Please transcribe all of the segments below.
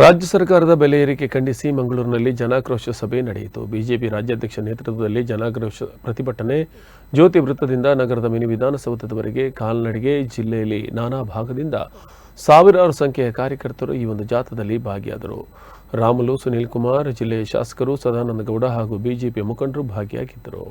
ರಾಜ್ಯ ಸರ್ಕಾರದ ಬೆಲೆ ಏರಿಕೆ ಖಂಡಿಸಿ ಮಂಗಳೂರಿನಲ್ಲಿ ಜನಾಕ್ರೋಶ ಸಭೆ ನಡೆಯಿತು. ಬಿಜೆಪಿ ರಾಜ್ಯಾಧ್ಯಕ್ಷ ನೇತೃತ್ವದಲ್ಲಿ ಜನಾಕ್ರೋಶ ಪ್ರತಿಭಟನೆ ಜ್ಯೋತಿ ವೃತ್ತದಿಂದ ನಗರದ ಮಿನಿ ವಿಧಾನಸೌಧದವರೆಗೆ ಕಾಲ್ನಡಿಗೆ ಜಿಲ್ಲೆಯಲ್ಲಿ ನಾನಾ ಭಾಗದಿಂದ ಸಾವಿರಾರು ಸಂಖ್ಯೆಯ ಕಾರ್ಯಕರ್ತರು ಈ ಒಂದು ಜಾಥಾದಲ್ಲಿ ಭಾಗಿಯಾದರು. ರಾಮುಲು, ಸುನೀಲ್ ಕುಮಾರ್, ಜಿಲ್ಲೆಯ ಶಾಸಕರು ಸದಾನಂದ ಗೌಡ ಹಾಗೂ ಬಿಜೆಪಿ ಮುಖಂಡರು ಭಾಗಿಯಾಗಿದ್ದರು.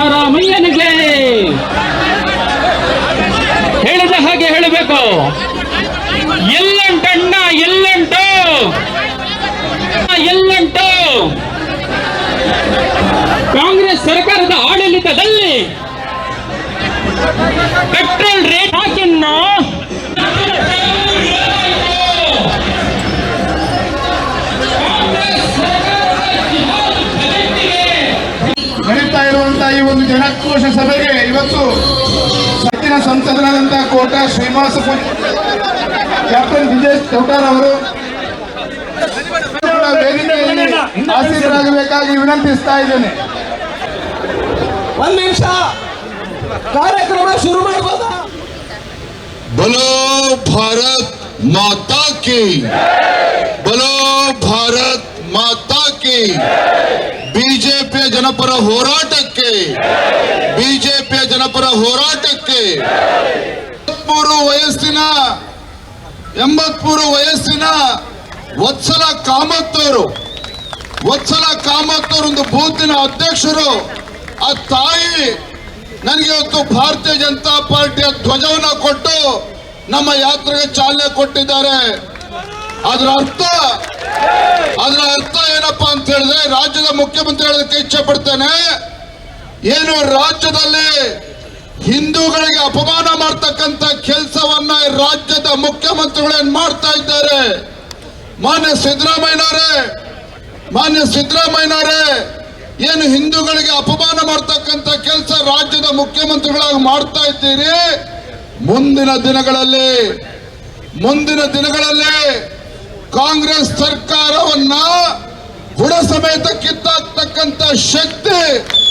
ಸಿದ್ದರಾಮಯ್ಯನಿಗೆ ಹೇಳಿದ ಹಾಗೆ ಹೇಳಬೇಕು. ಎಲ್ಲಂಟಣ್ಣ ಎಲ್ಲಂಟು. ಎಲ್ಲಂಟು. ಕಾಂಗ್ರೆಸ್ ಸರ್ಕಾರದ ಆಡಳಿತದಲ್ಲಿ ಪೆಟ್ರೋಲ್ ರೇಟ್ ಹಾಕಿನ್ನು ಈ ಒಂದು ಜನಕೋಶ ಸಭೆಗೆ ಇವತ್ತು ಸತ್ತಿನ ಸಂಸದರಾದಂತಹ ಕೋಟ ಶ್ರೀನಿವಾಸ ಕ್ಯಾಪ್ಟನ್ ವಿಜಯ್ ಚೌಟಾರ್ ಅವರು ಆಸೀನರಾಗಬೇಕಾಗಿ ವಿನಂತಿಸ್ತಾ ಇದ್ದೇನೆ. ಒಂದು ನಿಮಿಷ. ಕಾರ್ಯಕ್ರಮ ಶುರು ಮಾಡಬಹುದ ಬಲೋ ಭಾರತ್ ಮಾತಾ ಕಿ ಬಲೋ ಭಾರತ ಮಾತಾ ಕಿ ಬಿಜೆಪಿ ಜನಪರ ಹೋರಾಟಕ್ಕೆ, ಬಿಜೆಪಿಯ ಜನಪರ ಹೋರಾಟಕ್ಕೆ ಎಂಬತ್ಮೂರು ವಯಸ್ಸಿನ ಎಂಬತ್ಮೂರು ವಯಸ್ಸಿನ ವತ್ಸಲ ಕಾಮತ್ತವರು ವತ್ಸಲ ಕಾಮತ್ತವರು ಒಂದು ಬೂತಿನ ಅಧ್ಯಕ್ಷರು. ಆ ತಾಯಿ ನನಗೆ ಇವತ್ತು ಭಾರತೀಯ ಜನತಾ ಪಾರ್ಟಿಯ ಧ್ವಜವನ್ನ ಕೊಟ್ಟು ನಮ್ಮ ಯಾತ್ರೆಗೆ ಚಾಲನೆ ಕೊಟ್ಟಿದ್ದಾರೆ. ಅದರ ಅರ್ಥ ಅದರ ಅರ್ಥ ಏನಪ್ಪಾ ಅಂತ ಹೇಳಿದ್ರೆ ರಾಜ್ಯದ ಮುಖ್ಯಮಂತ್ರಿ ಹೇಳೋದಕ್ಕೆ ಇಚ್ಛೆ ಪಡ್ತೇನೆ ಏನು ರಾಜ್ಯದಲ್ಲಿ ಹಿಂದೂಗಳಿಗೆ ಅಪಮಾನ ಮಾಡ್ತಕ್ಕಂಥ ಕೆಲಸವನ್ನ ರಾಜ್ಯದ ಮುಖ್ಯಮಂತ್ರಿಗಳು ಏನ್ ಮಾಡ್ತಾ ಇದ್ದಾರೆ? ಮಾನ್ಯ ಸಿದ್ದರಾಮಯ್ಯನವರೇ ಮಾನ್ಯ ಸಿದ್ದರಾಮಯ್ಯನವರೇ, ಏನು ಹಿಂದೂಗಳಿಗೆ ಅಪಮಾನ ಮಾಡ್ತಕ್ಕಂಥ ಕೆಲಸ ರಾಜ್ಯದ ಮುಖ್ಯಮಂತ್ರಿಗಳಾಗಿ ಮಾಡ್ತಾ ಇದ್ದೀರಿ? ಮುಂದಿನ ದಿನಗಳಲ್ಲಿ ಮುಂದಿನ ದಿನಗಳಲ್ಲಿ ಕಾಂಗ್ರೆಸ್ ಸರ್ಕಾರವನ್ನ ಬುಡ ಸಮೇತ ಕಿತ್ತಾಕ್ತಕ್ಕಂಥ ಶಕ್ತಿ